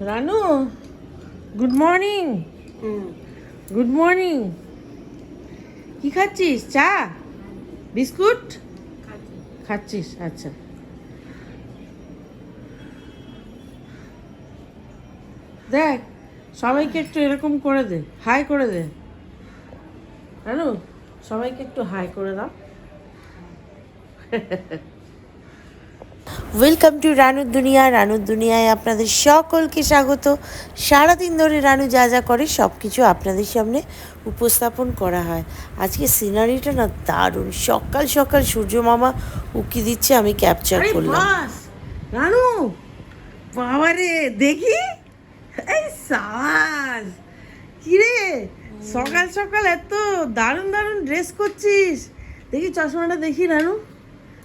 Ranu? Good morning good morning কি খাচ্ছিস? চা? বিস্কুট? খাচ্ছিস আচ্ছা। দেখ সবাইকে একটু এরকম করে দে হাই করে দে। রানু সবাইকে একটু হাই করে দাও। ওয়েলকাম টু রানুর দুনিয়া। রানুর দুনিয়ায় আপনাদের সকলকে স্বাগত। সারাদিন ধরে রানু যা যা করে সব কিছু আপনাদের সামনে উপস্থাপন করা হয়। আজকে সিনারিটা না দারুণ। সকাল সকাল সূর্য মামা উকি দিচ্ছে আমি ক্যাপচার করলাম। রানু! বাবারে দেখি? এই সাজ কিরে? সকাল সকাল এত দারুণ দারুণ ড্রেস করছিস। দেখি চশমাটা দেখি রানু।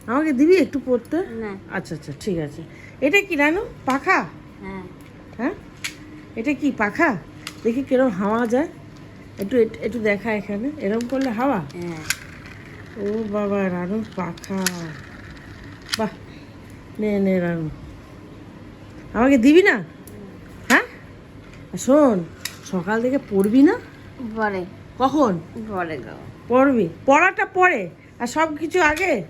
আমাকে দিবি একটু পড়তে? না। আচ্ছা আচ্ছা ঠিক আছে। এটা কি রানু? পাখা? হ্যাঁ। হ্যাঁ? এটা কি পাখা? দেখি কিরম হাওয়া যায়। একটু একটু দেখা এখানে। এরকম করলে হাওয়া? হ্যাঁ। ও বাবা রানুর পাখা। বাহ নে নে রানু। আমাকে দিবি না? হ্যাঁ? শোন সকাল থেকে পড়বি না? পরে। কখন? পরে পড়বি? পড়াটা পড়ে আর সব কিছু আগে?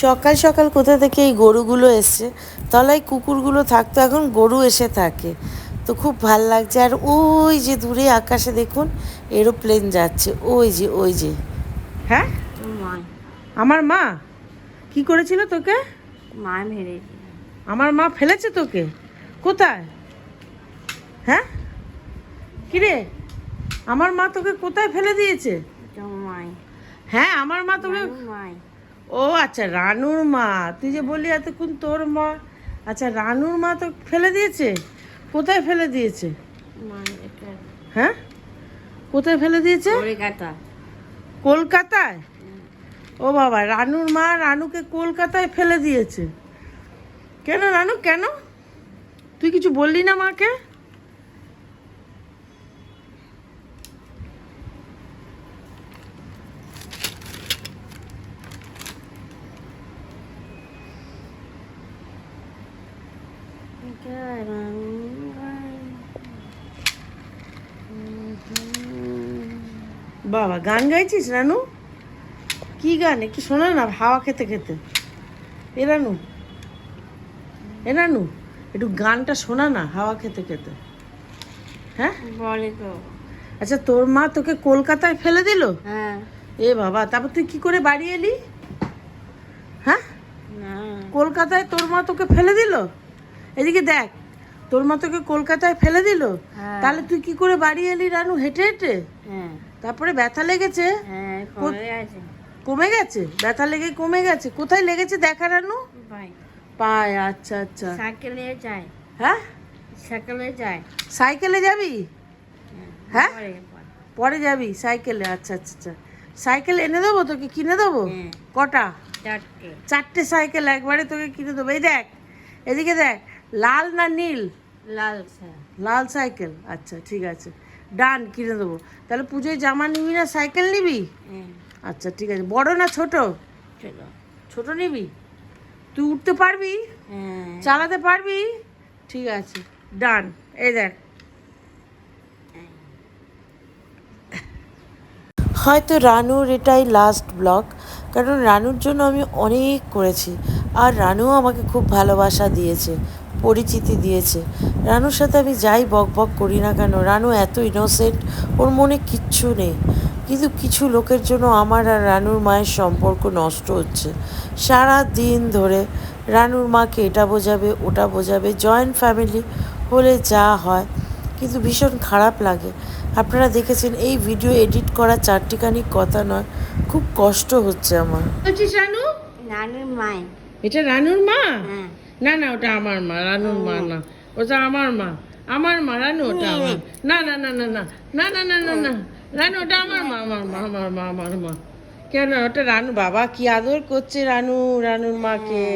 সকাল সকাল কোথা থেকে এই গরুগুলো এসছে? তলায় কুকুরগুলো থাকতো এখন গরু এসে থাকে। তো খুব ভালো লাগছে। আর ওই যে দূরে আকাশে দেখুন এরোপ্লেন যাচ্ছে। ওই যে ওই যে। হ্যাঁ? আমার মা? কি করেছিল তোকে? মা মেরে আমার মা ফেলেছে তোকে? কোথায়? হ্যাঁ? কিরে? আমার মা তোকে কোথায় ফেলে দিয়েছে? হ্যাঁ আমার মা তোকে মাই। ও আচ্ছা রানুর মা। তুই যে বললি এতক্ষণ তোর মা। আচ্ছা রানুর মা তো ফেলে দিয়েছে? কোথায় ফেলে দিয়েছে? হ্যাঁ? কোথায় ফেলে দিয়েছে? কলকাতায়? ও বাবা রানুর মা রানুকে কলকাতায় ফেলে দিয়েছে। কেন রানু কেন? তুই কিছু বললি না মাকে? বাবা গান গাইছিস রানু? কি গান? একটু শোনা না হাওয়া খেতে খেতে। এ রানু এ রানু একটু গানটা শোনা না হাওয়া খেতে খেতে। হ্যাঁ? বলে তো। আচ্ছা তোর মা তোকে কলকাতায় ফেলে দিল? হ্যাঁ। এ বাবা তারপর তুই কি করে বাড়ি এলি? হ্যাঁ? কলকাতায় তোর মা তোকে ফেলে দিল? এদিকে দেখ তোর মা তোকে কলকাতায় ফেলে দিল? হ্যাঁ। তাহলে তুই কি করে বাড়ি এলি রানু হেঁটে হেঁটে? হ্যাঁ। তারপরে ব্যথা লেগেছে? হ্যাঁ কমে গেছে। ব্যথা লেগে কমে গেছে? কোথায় লেগেছে দেখার ভাই পায়। আচ্ছা আচ্ছা। সাইকেলে যায়। হ্যাঁ? সাইকেলে যায়। সাইকেলে যাবি? হ্যাঁ পরে, পরে। যাবি? সাইকেলে আচ্ছা আচ্ছা আচ্ছা। সাইকেল এনে দেবো তোকে? কিনে দেবো? হ্যাঁ। কটা? চারটে। সাইকেল একবারে তোকে কিনে দেবো। এই দেখ এদিকে দেখ লাল না নীল? লাল লাল সাইকেল। আচ্ছা ঠিক আছে। ডান কিনে দেবো। তাহলে পুজোয় জামা নিবি না সাইকেল নিবি? হ্যাঁ। আচ্ছা ঠিক আছে। বড় না ছোট? ছোট। নিবি? তুই উঠতে পারবি? হ্যাঁ। চালাতে পারবি? ঠিক আছে। ডান। এই দেখ। হয়তো রানুর এটাই লাস্ট ব্লগ কারণ রানুর জন্য আমি অনেক করেছি আর রানুও আমাকে খুব ভালোবাসা দিয়েছে। পরিচিতি দিয়েছে। রানুর সাথে আমি যাই বক বক করি না কেন রানু এত ইনোসেন্ট ওর মনে কিচ্ছু নেই। কিন্তু কিছু লোকের জন্য আমার আর রানুর মায়ের সম্পর্ক নষ্ট হচ্ছে। সারা দিন ধরে রানুর মাকে এটা বোঝাবে ওটা বোঝাবে জয়েন্ট ফ্যামিলি হলে যা হয়। কিন্তু ভীষণ খারাপ লাগে। আপনারা দেখেছেন এই ভিডিও এডিট করা চারটিখানি কথা নয় খুব কষ্ট হচ্ছে আমার। বলছিস রানু? নানুর মায় এটা রানুর মা? হ্যাঁ। না না ওটা আমার মা রানুর মা না। ওটা আমার মা। আমার মা রানু ওটা আমার না না না না না। না না না না না। রানু ওটা আমার মা আমার মা আমার মা আমার মা। কেন ওটা রানু বাবা কি আদর করছে রানু রানুর মাকে?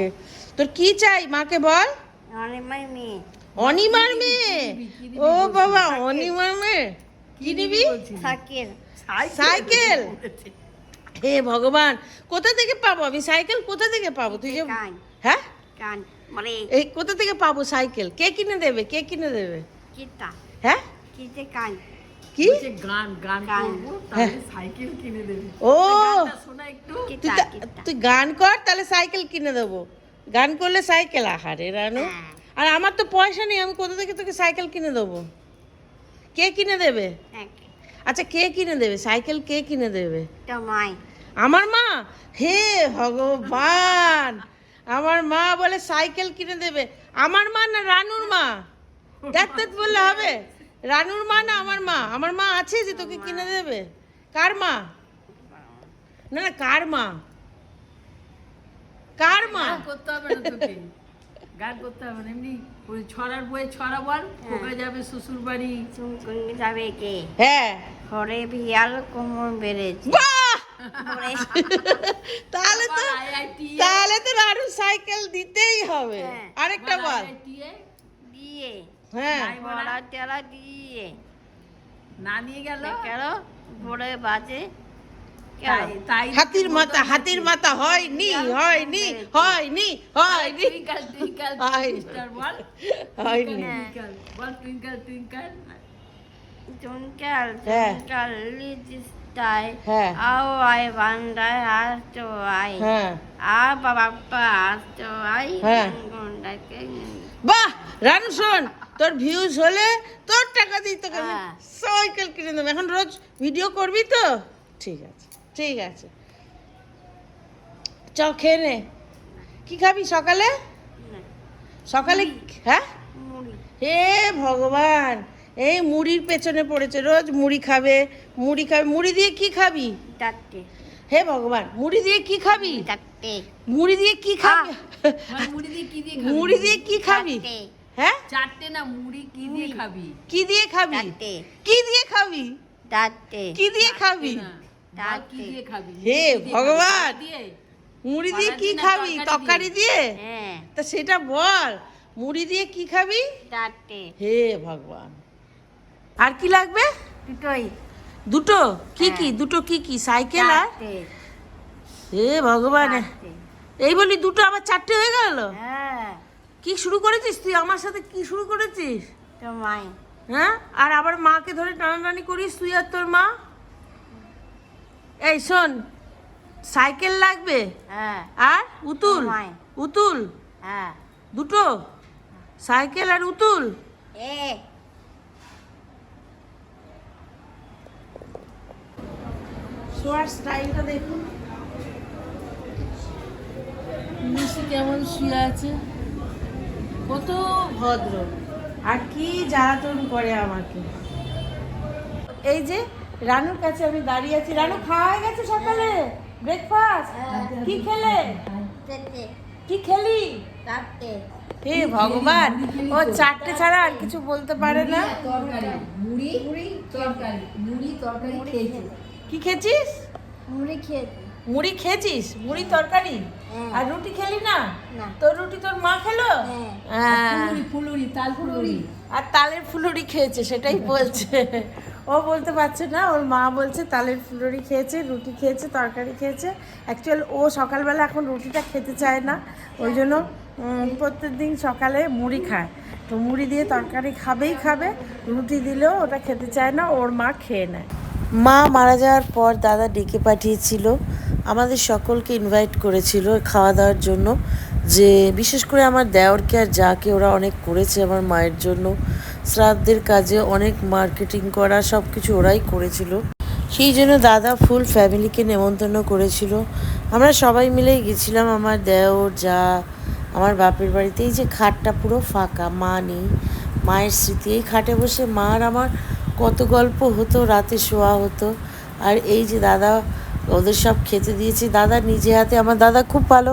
তোর কি চাই মাকে বল? অনিমার মেয়ে। অনিমার মেয়ে? ও বাবা অনিমার মেয়ে? কি নিবি সাইকেল। সাইকেল? হে ভগবান কোথা থেকে পাবো? আমি সাইকেল কোথা থেকে পাবো? তুই যে হ্যাঁ? কান। মানে এই কোথা থেকে পাবো সাইকেল? কে কিনে দেবে? কে কিনে দেবে? কিতা হ্যাঁ? কিতে কান। কি? গান গান গান। করব তাহলে সাইকেল কিনে দেবে। ও! তুই গান কর তাহলে সাইকেল কিনে দেবো। গান করলে সাইকেল আহারে রানু। হ্যাঁ। আর আমার তো পয়সা নেই আমি কোথা থেকে তোকে সাইকেল কিনে দেবো? কে কিনে দেবে? হ্যাঁ, আচ্ছা কে কিনে দেবে? সাইকেল কে কিনে দেবে? আমার মা? হে ভগবান! আমার মা বলে সাইকেল কিনে দেবে। আমার মা না রানুর মা? দেখতে বললে হবে। রানুর মা না আমার মা? আমার মা আছে যে তোকে কিনে দেবে। কার মা? না না কার মা? কার মা? করতে হবে না তোকে। গান করতে হবে না এমনি ওই ছড়ার বইয়ে ছড়া বল খোকা যাবে শ্বশুর বাড়ি যাবে কে? হ্যাঁ। ঘরে ভিয়াল কোমর বেড়েছে তাহলে তো তাহলে তো রানু সাইকেল দিতেই হবে। হ্যাঁ। আরেকটা বল। দিয়ে। হ্যাঁ। বড়া। টেলা দিয়ে। না নিয়ে গেল? কেন ভোরে বাজে। হাতির মাথা হাতির মাথা হয়নি হয়নি হয়নি হয়নি। টুইঙ্কল টুইঙ্কল হয়। মিস্টার বল। হয়নি। টুইঙ্কল বল টুইঙ্কল টুইঙ্কল হ্যাঁ। লিটিল স্টার হ্যাঁ। আও আই বান্দায় আসতো আই। হ্যাঁ। আ বাবা আসতো আই হ্যাঁ। বাহ রানু শোন তোর ভিউজ হলে তোর টাকা দিই তোকে আমি হ্যাঁ। সাইকেল কিনে দেবো। এখন রোজ ভিডিও করবি তো? ঠিক আছে ঠিক আছে। চ খেয়ে নে। কি খাবি সকালে? সকালে হ্যাঁ? হে ভগবান এই মুড়ির পেছনে পড়েছে রোজ মুড়ি খাবে মুড়ি খাবে মুড়ি দিয়ে কি খাবি? চারটে। হে ভগবান মুড়ি দিয়ে কি খাবি? চারটে। মুড়ি দিয়ে কি খাবি? মুড়ি দিয়ে কি দিয়ে খাবি? মুড়ি দিয়ে কি খাবি? হ্যাঁ? চারটে না মুড়ি কি দিয়ে খাবি? কি দিয়ে খাবি? কি দিয়ে খাবি? চারটে। কি দিয়ে খাবি? কি দিয়ে খাবি? হে ভগবান। মুড়ি দিয়ে কি খাবি? তরকারি তরকারি দিয়ে? হ্যাঁ। তা সেটা বল মুড়ি দিয়ে কি খাবি? চারটে। হে ভগবান। আর কি লাগবে? দুটোই। দুটো? কি কি? হ্যাঁ। দুটো কি কি? সাইকেল আর? হে ভগবান। এই বলি দুটো আবার চারটে হয়ে গেল? হ্যাঁ। কি শুরু করেছিস তুই? আমার সাথে কি শুরু করেছিস? হ্যাঁ? আর আবার মাকে ধরে টানাটানি করিস তুই আর তোর মা? এই শোন সাইকেল লাগবে? হ্যাঁ। আর উতুল। উতুল? হ্যাঁ। দুটো? সাইকেল আর উতুল? এ শোয়ার স্টাইলটা দেখুন। মিশি কেমন শুয়ে আছে? কত ভদ্র। আর কি জ্বালাতন করে আমাকে। এই যে রানুর কাছে আমি দাঁড়িয়ে আছি। রানু খাওয়া হয়ে গেছে সকালে? ব্রেকফাস্ট কি খেলে? কি খেলি? হে ভগবান ও চারটে ছাড়া আর কিছু বলতে পারে না। তরকারি। মুড়ি মুড়ি তরকারি। মুড়ি তরকারি খেয়েছে কি খেয়েছিস? মুড়ি খেয়েছি। মুড়ি খেয়েছিস? মুড়ি তরকারি? হ্যাঁ। আর রুটি খেলি না? না। তোর রুটি তোর মা খেলো? হ্যাঁ। হ্যাঁ। ফুলুরি ফুলুরি তাল ফুলুরি। আর তালের ফুলুরি খেয়েছে সেটাই বলছে। ও বলতে পারছে না ওর মা বলছে তালের ফুলুরি খেয়েছে রুটি খেয়েছে তরকারি খেয়েছে। অ্যাকচুয়াল ও সকালবেলা এখন রুটিটা খেতে চায় না ওই জন্য প্রত্যেক দিন সকালে মুড়ি খায়। তো মুড়ি দিয়ে তরকারি খাবেই খাবে রুটি দিলেও ওটা খেতে চায় না ওর মা খেয়ে নেয়। মা মারা যাওয়ার পর দাদা ডেকে পাঠিয়েছিল, আমাদের সকলকে ইনভাইট করেছিল খাওয়া দাওয়ার জন্য, যে বিশেষ করে আমার দেওরকে আর যাকে ওরা অনেক করেছে আমার মায়ের জন্য, শ্রাদ্ধের কাজে অনেক মার্কেটিং করা সব কিছু ওরাই করেছিল। সেই জন্য দাদা ফুল ফ্যামিলিকে নেমন্তন্ন করেছিল। আমরা সবাই মিলেই গেছিলাম আমার দেওর, যা আমার বাপের বাড়িতে, এই যে খাটটা পুরো ফাঁকা, মা নেই, মায়ের স্মৃতি, এই খাটে বসে মা আর আমার কত গল্প হতো, রাতে শোয়া হতো। আর এই যে দাদা, ওদের সব খেতে দিয়েছি। দাদা নিজে হাতে, আমার দাদা খুব ভালো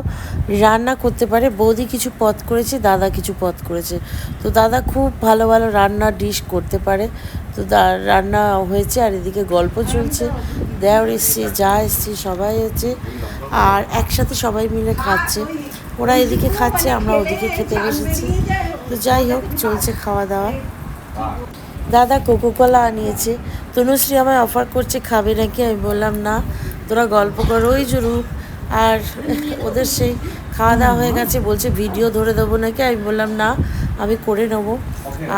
রান্না করতে পারে। বৌদি কিছু পদ করেছে, দাদা কিছু পদ করেছে। তো দাদা খুব ভালো ভালো রান্না ডিশ করতে পারে। তো রান্না হয়েছে আর এদিকে গল্প চলছে। দেওর এসছে, যা এসছে, সবাই হচ্ছে আর একসাথে সবাই মিলে খাচ্ছে। ওরা এদিকে খাচ্ছে, আমরা ওদিকে খেতে বসেছি। তো যাই হোক, চলছে খাওয়া দাওয়া। দাদা কোকো কলা আনিয়েছে। তনুশ্রী আমায় অফার করছে, খাবে নাকি? আমি বললাম, না, তোরা গল্প কর, ওই যে আর ওদের সেই খাওয়া দাওয়া হয়ে গেছে, বলছে, ভিডিও ধরে দেবো নাকি? আমি বললাম, না, আমি করে নেব।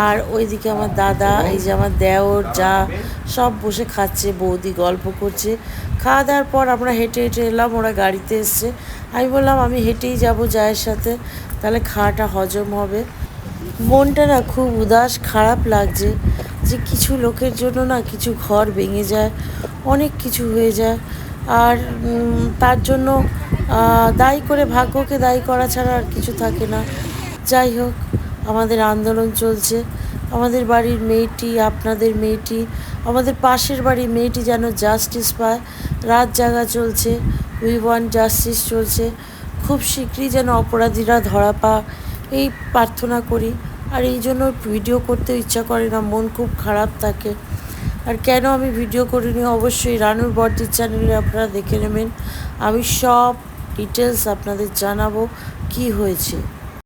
আর ওইদিকে আমার দাদা, এই যে আমার দেওর, যা সব বসে খাচ্ছে, বৌদি গল্প করছে। খাওয়া দাওয়ার পর আমরা হেঁটে হেঁটে এলাম, ওরা গাড়িতে এসছে। আমি বললাম, আমি হেঁটেই যাব জায়ের সাথে, তাহলে খাওয়াটা হজম হবে। মনটা না খুব উদাস, খারাপ লাগছে যে কিছু লোকের জন্য না কিছু ঘর ভেঙে যায়, অনেক কিছু হয়ে যায়। আর তার জন্য দায়ী করে ভাগ্যকে দায়ী করা ছাড়া আর কিছু থাকে না। যাই হোক, আমাদের আন্দোলন চলছে। আমাদের বাড়ির মেয়েটি, আপনাদের মেয়েটি, আমাদের পাশের বাড়ির মেয়েটি যেন জাস্টিস পায়। রাত জাগা চলছে, উই ওয়ান জাস্টিস চলছে। খুব শীঘ্রই যেন অপরাধীরা ধরা পা এই প্রার্থনা করি। আর এই জন্য ভিডিও করতে ইচ্ছা করে না, মন খুব খারাপ থাকে। আর কেন আমি ভিডিও করিনি? অবশ্যই রানুর বর্দির চ্যানেলে আপনারা দেখে নেবেন। আমি সব ডিটেলস আপনাদের জানাব কি হয়েছে।